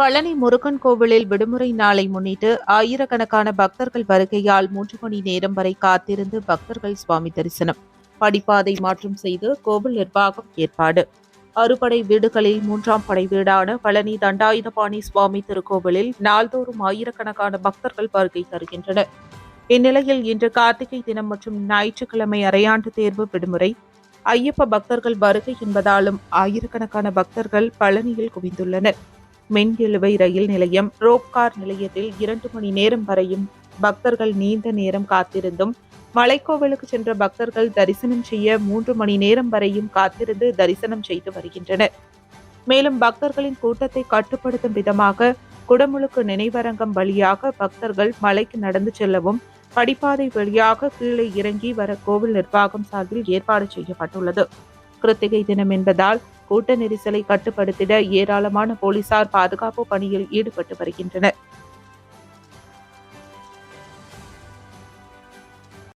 பழனி முருகன் கோவிலில் விடுமுறை நாளை முன்னிட்டு ஆயிரக்கணக்கான பக்தர்கள் வருகையால் மூன்று மணி நேரம் வரை காத்திருந்து பக்தர்கள் சுவாமி தரிசனம் படிப்பாதை மாற்றம் செய்து கோவில் நிர்வாகம் ஏற்பாடு. அறுபடை வீடுகளில் மூன்றாம் படை வீடான பழனி தண்டாயுதபாணி சுவாமி திருக்கோவிலில் நாள்தோறும் ஆயிரக்கணக்கான பக்தர்கள் வருகை தருகின்றனர். இந்நிலையில் இன்று கார்த்திகை தினம் மற்றும் ஞாயிற்றுக்கிழமை அரையாண்டு தேர்வு விடுமுறை. ஐயப்ப பக்தர்கள் வருகை என்பதாலும் ஆயிரக்கணக்கான பக்தர்கள் பழனியில் குவிந்துள்ளனர். மென் இழுவை ரயில் நிலையம் ரோப்கார் நிலையத்தில் இரண்டு மணி நேரம் வரையும் பக்தர்கள் நீண்ட நேரம் காத்திருந்தும் மலைக்கோவிலுக்கு சென்ற பக்தர்கள் தரிசனம் செய்ய மூன்று மணி நேரம் வரையும் காத்திருந்து தரிசனம் செய்து வருகின்றனர். மேலும் பக்தர்களின் கூட்டத்தை கட்டுப்படுத்தும் விதமாக குடமுழுக்கு நினைவரங்கம் வழியாக பக்தர்கள் மலைக்கு நடந்து செல்லவும் படிப்பாதை வழியாக கீழே இறங்கி வர கோவில் நிர்வாகம் சார்பில் ஏற்பாடு செய்யப்பட்டுள்ளது. கிருத்திகை தினம் என்பதால் கூட்ட நெரிசலை கட்டுப்படுத்திட ஏராளமான போலீசார் பாதுகாப்பு பணியில் ஈடுபட்டு வருகின்றனர்.